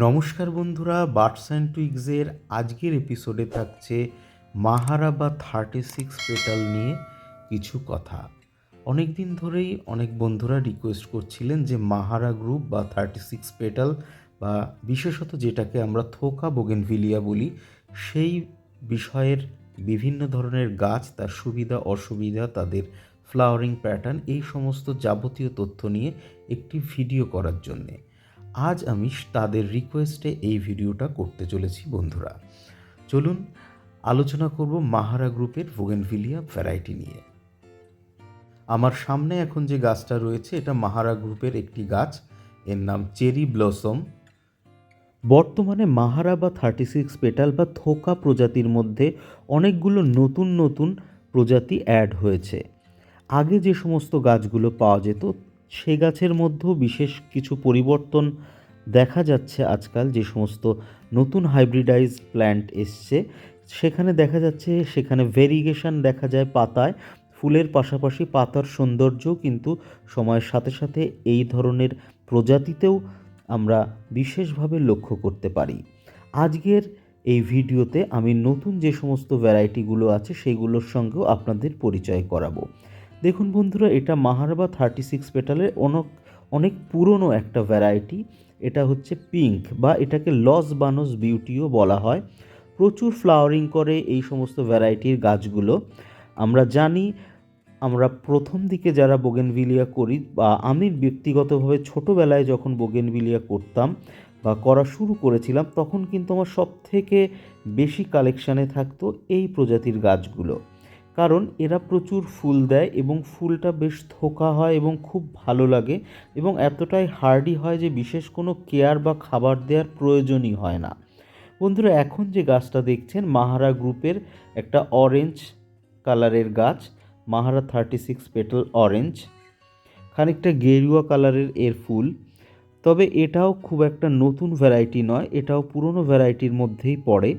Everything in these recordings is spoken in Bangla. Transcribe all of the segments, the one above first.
নমস্কার বন্ধুরা বার্ডস অ্যান্ড টুইগসের আজকের এপিসোডে থাকছে মাহারা বা থার্টি সিক্স পেটাল নিয়ে কিছু কথা। অনেক দিন ধরেই অনেক বন্ধুরা রিকোয়েস্ট করছিলেন যে মাহারা গ্রুপ বা থার্টি সিক্স পেটাল বা বিশেষত যেটাকে আমরা থোকা বোগেনভিলিয়া বলি, সেই বিষয়ের বিভিন্ন ধরনের গাছ, তার সুবিধা, অসুবিধা, তাদের ফ্লাওয়ারিং প্যাটার্ন এই সমস্ত যাবতীয় তথ্য নিয়ে একটি ভিডিও করার জন্যে। আজ আমি তাদের রিকোয়েস্টে এই ভিডিওটা করতে চলেছি, বন্ধুরা। চলুন, আলোচনা করব মাহারা গ্রুপের ভোগেনভিলিয়া ভ্যারাইটি নিয়ে। আমার সামনে এখন যে গাছটা রয়েছে, এটা মাহারা গ্রুপের একটি গাছ। এর নাম চেরি ব্লসম। বর্তমানে মাহারা বা থার্টি সিক্স পেটাল বা থোকা প্রজাতির মধ্যে অনেকগুলো নতুন নতুন প্রজাতি অ্যাড হয়েছে। আগে যে সমস্ত গাছগুলো পাওয়া যেত সে গাছের মধ্যেও বিশেষ কিছু পরিবর্তন দেখা যাচ্ছে আজকাল, যে সমস্ত নতুন হাইব্রিডাইজ প্ল্যান্ট এসছে। সেখানে দেখা যাচ্ছে, সেখানে ভেরিগেশন দেখা যায় পাতায়। ফুলের পাশাপাশি পাতার সৌন্দর্যও কিন্তু সময়ের সাথে সাথে এই ধরনের প্রজাতিতেও আমরা বিশেষভাবে লক্ষ্য করতে পারি। আজকের এই ভিডিওতে আমি নতুন যে সমস্ত ভ্যারাইটিগুলো আছে, সেগুলোর সঙ্গেও আপনাদের পরিচয় করাবো। দেখুন বন্ধুরা, এটা মাহারবা থার্টি সিক্স পেটালের অনেক অনেক পুরনো একটা ভ্যারাইটি এটা হচ্ছে পিঙ্ক বা এটাকে লস বানস বিউটিও বলা হয়। প্রচুর ফ্লাওয়ারিং করে এই সমস্ত ভ্যারাইটির গাছগুলো। আমরা জানি, আমরা প্রথম দিকে যারা বোগেনভিলিয়া করি বা আমি ব্যক্তিগতভাবে ছোটোবেলায় যখন বোগেনভিলিয়া করতাম বা করা শুরু করেছিলাম, তখন কিন্তু আমার সব থেকে বেশি কালেকশানে থাকতো এই প্রজাতির গাছগুলো। কারণ এরা প্রচুর ফুল দেয় এবং ফুলটা বেশ থোকা হয় এবং খুব ভালো লাগে এবং এতটাই হার্ডি হয় যে বিশেষ কোনো কেয়ার বা খাবার দেওয়ার প্রয়োজনই হয় না। বন্ধুরা, এখন যে গাছটা দেখছেন, মাহারা গ্রুপের একটা অরেঞ্জ কালারের গাছ, Mahara thirty six petal orange খানিকটা গেরুয়া কালারের এর ফুল। তবে এটাও খুব একটা নতুন ভ্যারাইটি নয়, এটাও পুরনো ভ্যারাইটির মধ্যেই পড়ে।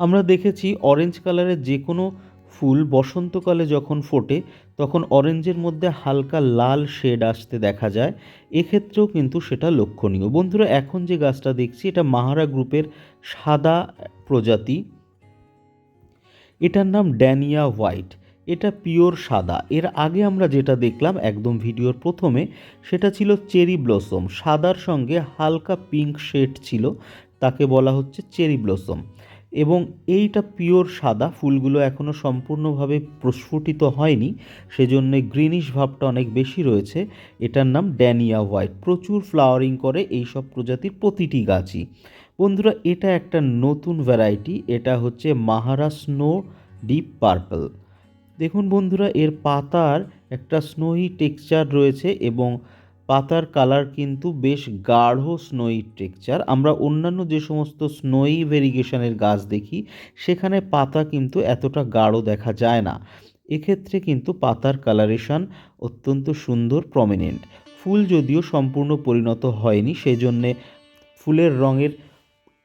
আমরা দেখেছি অরেঞ্জ কালারের যে কোনো ফুল বসন্তকালে যখন ফোটে, তখন অরেঞ্জের মধ্যে হালকা লাল শেড আসতে দেখা যায়। এক্ষেত্রেও কিন্তু সেটা লক্ষণীয়। বন্ধুরা, এখন যে গাছটা দেখছি, এটা মাহারা গ্রুপের সাদা প্রজাতি। এটার নাম ড্যানিয়া হোয়াইট। এটা পিওর সাদা। এর আগে আমরা যেটা দেখলাম একদম ভিডিওর প্রথমে, সেটা ছিল চেরি ব্লসম। সাদার সঙ্গে হালকা পিঙ্ক শেড ছিল, তাকে বলা হচ্ছে চেরি ব্লসম। এবং এইটা পিওর সাদা, ফুলগুলো এখনও সম্পূর্ণভাবে প্রস্ফুটিত হয়নি, সেজন্য গ্রিনিশ ভাবটা অনেক বেশি রয়েছে। এটার নাম ড্যানিয়া হোয়াইট। প্রচুর ফ্লাওয়ারিং করে এই সব প্রজাতির প্রতিটি গাছই। বন্ধুরা, এটা একটা নতুন ভ্যারাইটি এটা হচ্ছে মাহারা স্নো ডিপ পার্পল দেখুন বন্ধুরা, এর পাতার একটা স্নোই টেক্সচার রয়েছে এবং পাতার কালার কিন্তু বেশ গাঢ় স্নোই টেক্সচার। আমরা অন্যান্য যে সমস্ত স্নোই ভেরিগেশনের গাছ দেখি, সেখানে পাতা কিন্তু এতটা গাঢ় দেখা যায় না। এক্ষেত্রে কিন্তু পাতার কালারেশন অত্যন্ত সুন্দর প্রমিনেন্ট ফুল যদিও সম্পূর্ণ পরিণত হয়নি সেই জন্যে ফুলের রঙের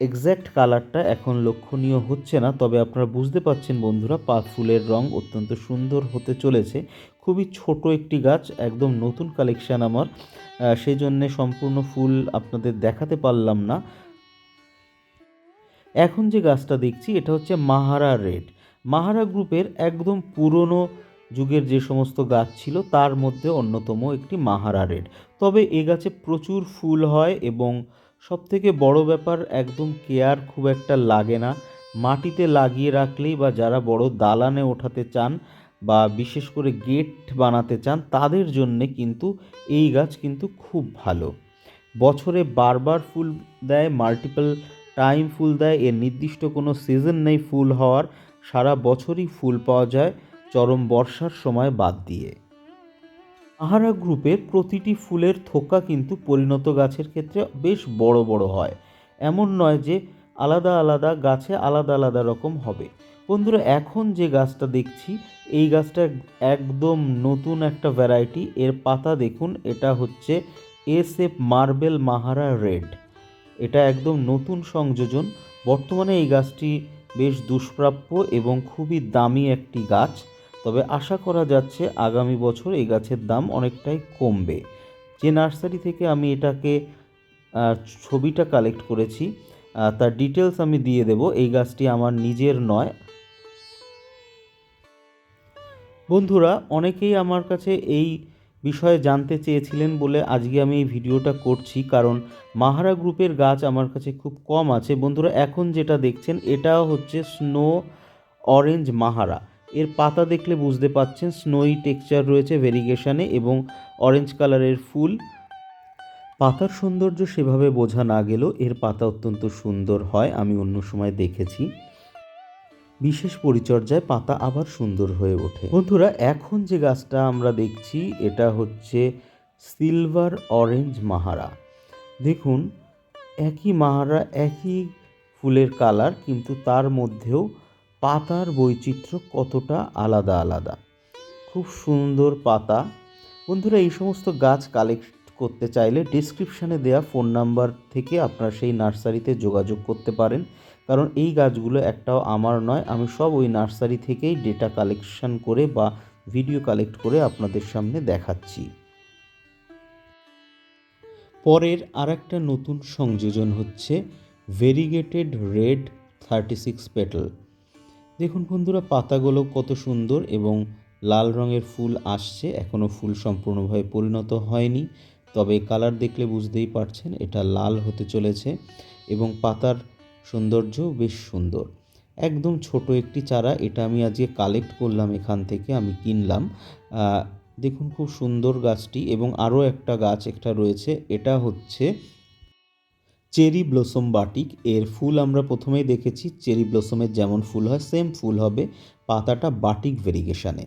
এক্স্যাক্ট কালারটা এখন লক্ষণীয় হচ্ছে না। তবে আপনারা বুঝতে পারছেন বন্ধুরা, পা, ফুলের রং অত্যন্ত সুন্দর হতে চলেছে। খুবই ছোট একটি গাছ, একদম নতুন কালেকশান আমার। সেই জন্যে সম্পূর্ণ ফুল আপনাদের দেখাতে পারলাম না। এখন যে গাছটা দেখছি, এটা হচ্ছে মাহারা রেড। মাহারা গ্রুপের একদম পুরনো যুগের যে সমস্ত গাছ ছিল, তার মধ্যে অন্যতম একটি মাহারা রেড। তবে এ গাছে প্রচুর ফুল হয় এবং সব থেকে বড় ব্যাপার, একদম কেয়ার খুব একটা লাগে না। মাটিতে লাগিয়ে রাখলেই বা যারা বড় দালানে ওঠাতে চান বা বিশেষ করে গেট বানাতে চান, তাদের জন্যে কিন্তু এই গাছ কিন্তু খুব ভালো। বছরে বারবার ফুল দেয় মাল্টিপল টাইম ফুল দেয়, এর নির্দিষ্ট কোনো সিজন নেই ফুল হওয়ার, সারা বছরই ফুল পাওয়া যায় চরম বর্ষার সময় বাদ দিয়ে। আহারা গ্রুপের প্রতিটি ফুলের থোকা কিন্তু পরিণত গাছের ক্ষেত্রে বেশ বড় বড় হয়। এমন নয় যে আলাদা আলাদা গাছে আলাদা আলাদা রকম হবে। বন্ধুরা, এখন যে গাছটা দেখছি, এই গাছটা একদম নতুন একটা ভ্যারাইটি এর পাতা দেখুন, এটা হচ্ছে এস এফ মার্বেল মাহারা রেড। এটা একদম নতুন সংযোজন। বর্তমানে এই গাছটি বেশ দুষ্প্রাপ্য এবং খুবই দামি একটি গাছ। তবে আশা করা যাচ্ছে আগামী বছর এই গাছের দাম অনেকটাই কমবে। যে নার্সারি থেকে আমি এটাকে ছবিটা কালেক্ট করেছি তার ডিটেলস আমি দিয়ে দেব। এই গাছটি আমার নিজের নয়। বন্ধুরা, অনেকেই আমার কাছে এই বিষয়ে জানতে চেয়েছিলেন বলে আজকে আমি এই ভিডিওটা করছি, কারণ মাহারা গ্রুপের গাছ আমার কাছে খুব কম আছে। বন্ধুরা, এখন যেটা দেখছেন, এটা হচ্ছে স্নো অরেঞ্জ মাহারা। এর পাতা দেখলে বুঝতে পাচ্ছেন স্নোই টেক্সচার রয়েছে ভেরিগেশনে এবং অরেঞ্জ কালারের ফুল। পাতার সৌন্দর্য সেভাবে বোঝা না গেলেও এর পাতা অত্যন্ত সুন্দর হয়, আমি অন্য সময় দেখেছি। বিশেষ পরিচর্যায় পাতা আবার সুন্দর হয়ে ওঠে। বন্ধুরা, এখন যে গাছটা আমরা দেখছি, এটা হচ্ছে সিলভার অরেঞ্জ মাহারা। দেখুন, একই মাহারা, একই ফুলের কালার, কিন্তু তার মধ্যেও পাতার বৈচিত্র্য কতটা আলাদা আলাদা। খুব সুন্দর পাতা। বন্ধুরা, এই সমস্ত গাছ কালেক্ট করতে চাইলে ডিসক্রিপশানে দেওয়া ফোন নাম্বার থেকে আপনারা সেই নার্সারিতে যোগাযোগ করতে পারেন। কারণ এই গাছগুলো একটাও আমার নয়, আমি সব ওই নার্সারি থেকেই ডেটা কালেকশন করে বা ভিডিও কালেক্ট করে আপনাদের সামনে দেখাচ্ছি। পরের আর একটা নতুন সংযোজন হচ্ছে variegated red thirty six petal দেখুন বন্ধুরা, পাতাগুলো কত সুন্দর এবং লাল রঙের ফুল আসছে এখনও ফুল সম্পূর্ণভাবে পরিণত হয়নি। তবে কালার দেখলে বুঝতেই পারছেন এটা লাল হতে চলেছে এবং পাতার সৌন্দর্য বেশ সুন্দর। একদম ছোট একটি চারা, এটা আমি আজকে কালেক্ট করলাম এখান থেকে, আমি কিনলাম। দেখুন খুব সুন্দর গাছটি এবং আরও একটা গাছ একটা রয়েছে, এটা হচ্ছে চেরি ব্লসম বাটিক। এর ফুল আমরা প্রথমেই দেখেছি, চেরি ব্লসমের যেমন ফুল হয় সেম ফুল হবে পাতাটা বাটিক ভেরিগেশনে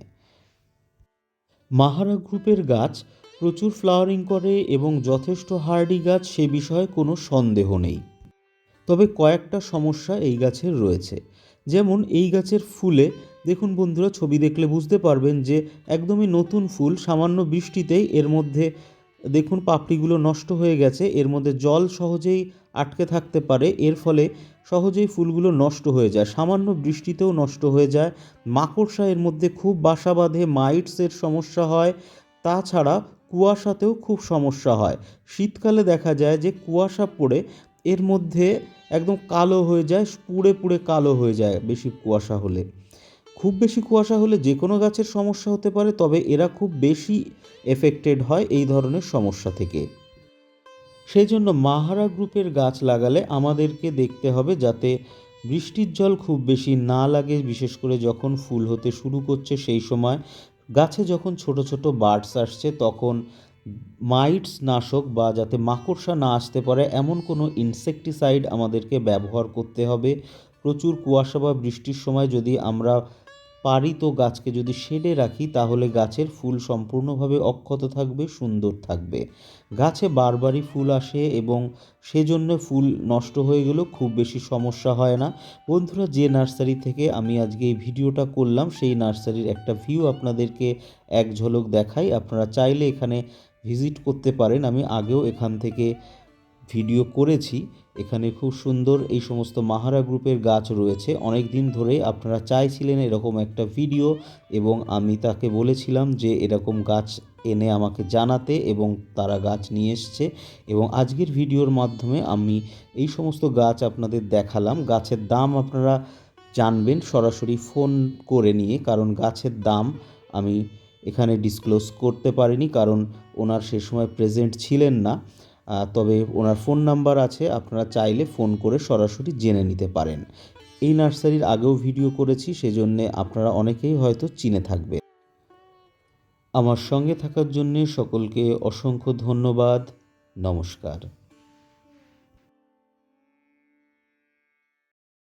মাহারা গ্রুপের গাছ প্রচুর ফ্লাওয়ারিং করে এবং যথেষ্ট হার্ডি গাছ, সে বিষয়ে কোনো সন্দেহ নেই। তবে কয়েকটা সমস্যা এই গাছের রয়েছে। যেমন এই গাছের ফুলে, দেখুন বন্ধুরা, ছবি দেখলে বুঝতে পারবেন যে একদমই নতুন ফুল, সামান্য বৃষ্টিতেই এর মধ্যে, দেখুন পাপড়িগুলো নষ্ট হয়ে গেছে, এর মধ্যে জল সহজেই আটকে থাকতে পারে, এর ফলে সহজেই ফুলগুলো নষ্ট হয়ে যায়, সামান্য বৃষ্টিতেও নষ্ট হয়ে যায়। মাকড়সা এর মধ্যে খুব বাসা বাঁধে, মাইটসের সমস্যা হয়, তাছাড়া কুয়াশাতেও খুব সমস্যা হয়। শীতকালে দেখা যায় যে কুয়াশা পড়ে, এর মধ্যে একদম কালো হয়ে যায়, পুড়ে পুড়ে কালো হয়ে যায় বেশি কুয়াশা হলে। খুব বেশি কুয়াশা হলে যে কোনো গাছের সমস্যা হতে পারে, তবে এরা খুব বেশি এফেক্টেড হয় এই ধরনের সমস্যা থেকে। সেই জন্য মাহারা গ্রুপের গাছ লাগালে আমাদেরকে দেখতে হবে যাতে বৃষ্টির জল খুব বেশি না লাগে, বিশেষ করে যখন ফুল হতে শুরু করছে সেই সময়। গাছে যখন ছোট ছোট বার্ডস আসছে, তখন মাইটস নাশক বা যাতে মাকড়সা না আসতে পারে, এমন কোনো ইনসেকটিসাইড আমাদেরকে ব্যবহার করতে হবে। প্রচুর কুয়াশা বা বৃষ্টির সময় যদি আমরা পারি তো গাছকে যদি শেডে রাখি, তাহলে গাছের ফুল সম্পূর্ণভাবে অক্ষত থাকবে, সুন্দর থাকবে। গাছে বারবারই ফুল আসে এবং সেজন্য ফুল নষ্ট হয়ে গেলেও খুব বেশি সমস্যা হয় না। বন্ধুরা, যে নার্সারি থেকে আমি আজকে এই ভিডিওটা করলাম, সেই নার্সারির একটা ভিউ আপনাদেরকে এক ঝলক দেখাই। আপনারা চাইলে এখানে ভিজিট করতে পারেন। আমি আগেও এখান থেকে ভিডিও করেছি, এখানে খুব সুন্দর এই সমস্ত মাহারা গ্রুপের গাছ রয়েছে। অনেক দিন ধরে আপনারা চাইছিলেন এরকম একটা ভিডিও এবং আমি তাকে বলেছিলাম যে এরকম গাছ এনে আমাকে জানাতে এবং তারা গাছ নিয়ে এসছে এবং আজকের ভিডিওর মাধ্যমে আমি এই সমস্ত গাছ আপনাদের দেখালাম। গাছের দাম আপনারা জানবেন সরাসরি ফোন করে নিয়ে, কারণ গাছের দাম আমি এখানে ডিসক্লোজ করতে পারিনি, কারণ ওনার সে সময় প্রেজেন্ট ছিলেন না। তবে ওনার ফোন নাম্বার আছে, আপনারা চাইলে ফোন করে সরাসরি জেনে নিতে পারেন। এই নার্সারির আগেও ভিডিও করেছি, সেজন্যে আপনারা অনেকেই হয়তো চিনে থাকবেন আমার সঙ্গে থাকার জন্যে সকলকে অসংখ্য ধন্যবাদ, নমস্কার।